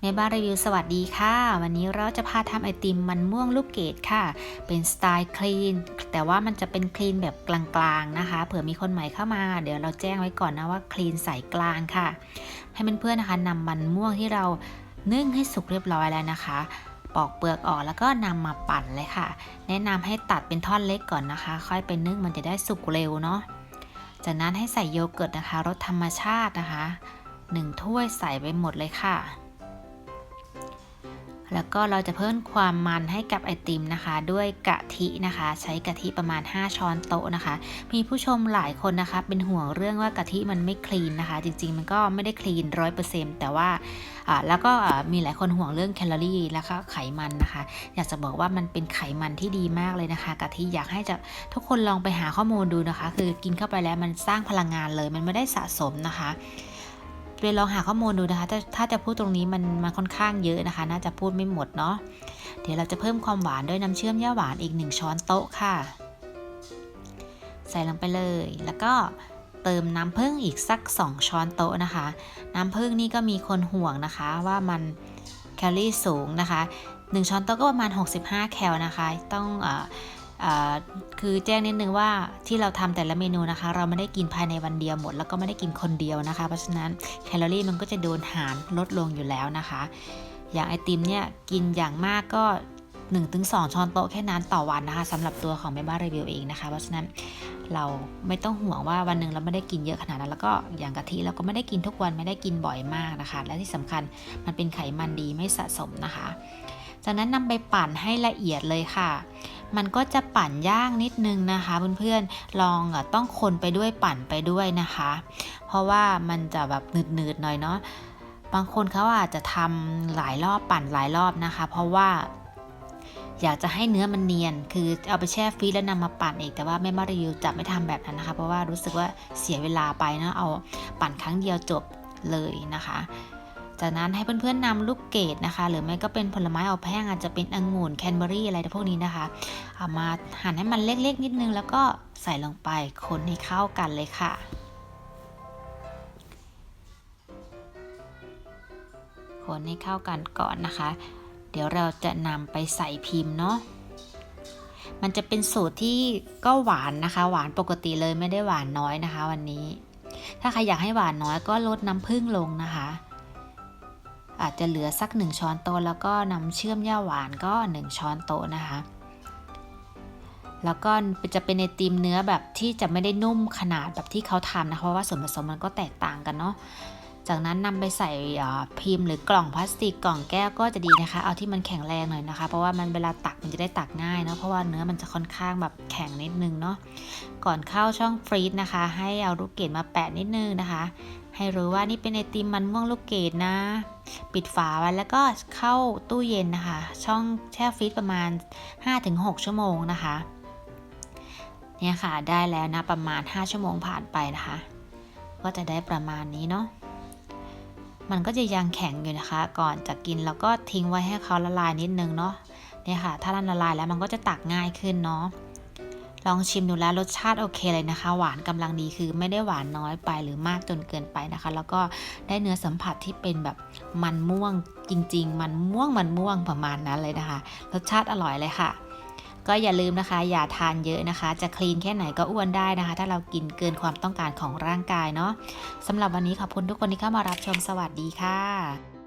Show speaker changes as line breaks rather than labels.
แม่บ้านรีวิวสวัสดีค่ะ วันนี้เราจะพาทำไอติมมันม่วงลูกเกดค่ะ เป็นสไตล์คลีน แต่ว่ามันจะเป็นคลีนแบบกลางๆนะคะ เผื่อมีคนใหม่เข้ามา เดี๋ยวเราแจ้งไว้ก่อนนะว่าคลีนสายกลางค่ะ ให้เพื่อนๆนะคะนำมันม่วงที่เรานึ่งให้สุกเรียบร้อยแล้วนะคะ ปอกเปลือกออกแล้วก็นำมาปั่นเลยค่ะ แนะนำให้ตัดเป็นท่อนเล็กก่อนนะคะ ค่อยไปนึ่งมันจะได้สุกเร็วเนาะ จากนั้นให้ใส่โยเกิร์ตนะคะรสธรรมชาตินะคะหนึ่งถ้วยใส่ไปหมดเลยค่ะ แล้วก็เราจะเพิ่มความมันให้กับไอติมนะคะ ด้วยกะทินะคะ ใช้กะทิประมาณ 5 ช้อนโต๊ะนะคะ มีผู้ชมหลายคนนะคะ เป็นห่วงเรื่องว่ากะทิมันไม่คลีนนะคะ จริง ๆ มันก็ไม่ได้คลีนร้อยเปอร์เซ็นต์แต่ว่าแล้วก็มีหลายคนห่วงเรื่องแคลอรี่แล้วก็ไขมันนะคะ อยากจะบอกว่ามันเป็นไขมันที่ดีมากเลยนะคะกะทิอยากให้จะทุกคนลองไปหาข้อมูลดูนะคะ คือกินเข้าไปแล้วมันสร้างพลังงานเลย มันไม่ได้สะสมนะคะ ไปลองหาข้อมูลดูนะคะถ้าถ้าจะพูดตรงนี้มันมันค่อนข้างเยอะนะคะ น่าจะพูดไม่หมดเนาะเดี๋ยวเราจะเพิ่มความหวานด้วยน้ำเชื่อมย่าหวานอีก 1 ช้อนโต๊ะค่ะ ใส่ลงไปเลย แล้วก็เติมน้ำผึ้งอีกสัก 2 ช้อนโต๊ะนะคะ น้ำผึ้งนี่ก็มีคนห่วงนะคะว่ามันแคลอรี่สูงนะคะ 1 ช้อนโต๊ะก็ประมาณ 65 แคลนะคะ ต้องออเออ คือแจ้งนิดนึงว่าที่เราทำแต่ละเมนูนะคะ เราไม่ได้กินภายในวันเดียวหมด แล้วก็ไม่ได้กินคนเดียวนะคะ เพราะฉะนั้นแคลอรี่มันก็จะโดนหารลดลงอยู่แล้วนะคะ อย่างไอติมเนี่ยกินอย่างมากก็ 1-2 ช้อนโต๊ะแค่นั้นต่อวันนะคะสำหรับตัวของแม่บ้านรีวิวเองนะคะ เพราะฉะนั้นเราไม่ต้องห่วงว่าวันหนึ่งเราไม่ได้กินเยอะขนาดนั้น แล้วก็อย่างกะทิเราก็ไม่ได้กินทุกวันไม่ได้กินบ่อยมากนะคะ และที่สำคัญมันเป็นไขมันดีไม่สะสมนะคะ จากนั้นนำไปปั่นให้ละเอียดเลยค่ะ มันก็จะปั่นยากนิดนึงนะคะเพื่อนๆลองอะต้องคนไปด้วยปั่นไปด้วยนะคะ เพราะว่ามันจะแบบหนืดๆหน่อยเนาะบางคนเขาอาจจะทำหลายรอบปั่นหลายรอบนะคะ เพราะว่าอยากจะให้เนื้อมันเนียน คือเอาไปแช่ฟรีซแล้วนำมาปั่นเองแต่ว่าแม่มารีวิวจะไม่ทำแบบนั้นนะคะ เพราะว่ารู้สึกว่าเสียเวลาไปเนาะเอาปั่นครั้งเดียวจบเลยนะคะ จากนั้นให้เพื่อนๆนำลูกเกดนะคะ หรือไม่ก็เป็นผลไม้อบแห้งอาจจะเป็นองุ่นแคนเบอรี่อะไรพวกนี้นะคะ เอามาหั่นให้มันเล็กๆ นิดนึง แล้วก็ใส่ลงไปคนให้เข้ากันเลยค่ะคนให้เข้ากันก่อนนะคะ เดี๋ยวเราจะนำไปใส่พิมพ์เนาะมันจะเป็นสูตรที่ก็หวานนะคะ หวานปกติเลยไม่ได้หวานน้อยนะคะ วันนี้ ถ้าใครอยากให้หวานน้อยก็ลดน้ำผึ้งลงนะคะ อาจจะเหลือสัก 1 ช้อนโต๊ะแล้วก็น้ำเชื่อมย่าหวานก็ 1 ช้อนโต๊ะนะคะ แล้วก็จะเป็นไอติมเนื้อแบบที่จะไม่ได้นุ่มขนาดแบบที่เขาทำนะเพราะว่าส่วนผสมมันก็แตกต่างกันเนาะจากนั้นนำไปใส่พิมพ์หรือกล่องพลาสติกกล่องแก้วก็จะดีนะคะ เอาที่มันแข็งแรงหน่อยนะคะ เพราะว่ามันเวลาตักมันจะได้ตักง่ายเนาะเพราะว่าเนื้อมันจะค่อนข้างแบบแข็งนิดนึงเนาะก่อนเข้าช่องฟรีซนะคะ ให้เอาลูกเกดมาแปะนิดนึงนะคะ ให้รู้ว่านี่เป็นไอติมมันม่วงลูกเกดนะ ปิดฝาไว้แล้วก็เข้าตู้เย็นนะคะ ช่องแช่ฟรีซประมาณ 5-6 ชั่วโมงนะคะ เนี่ยค่ะได้แล้วนะประมาณ 5 ชั่วโมงผ่านไปนะคะ ก็จะได้ประมาณนี้เนาะมันก็จะยังแข็งอยู่นะคะ ก่อนจะกินเราก็ทิ้งไว้ให้เขาละลายนิดนึงเนาะเนี่ยค่ะ ถ้าละลายแล้วมันก็จะตักง่ายขึ้นเนาะ ลองชิมดูแล้วรสชาติโอเคเลยนะคะ หวานกำลังดีคือไม่ได้หวานน้อยไปหรือมากจนเกินไปนะคะ แล้วก็ได้เนื้อสัมผัสที่เป็นแบบมันม่วงจริง ๆ มันม่วงมันม่วงประมาณนั้นเลยนะคะ รสชาติอร่อยเลยค่ะ ก็อย่าลืมนะคะ อย่าทานเยอะนะคะ จะคลีนแค่ไหนก็อ้วนได้นะคะ ถ้าเรากินเกินความต้องการของร่างกายเนาะสำหรับวันนี้ขอบคุณทุกคนที่เข้ามารับชมสวัสดีค่ะ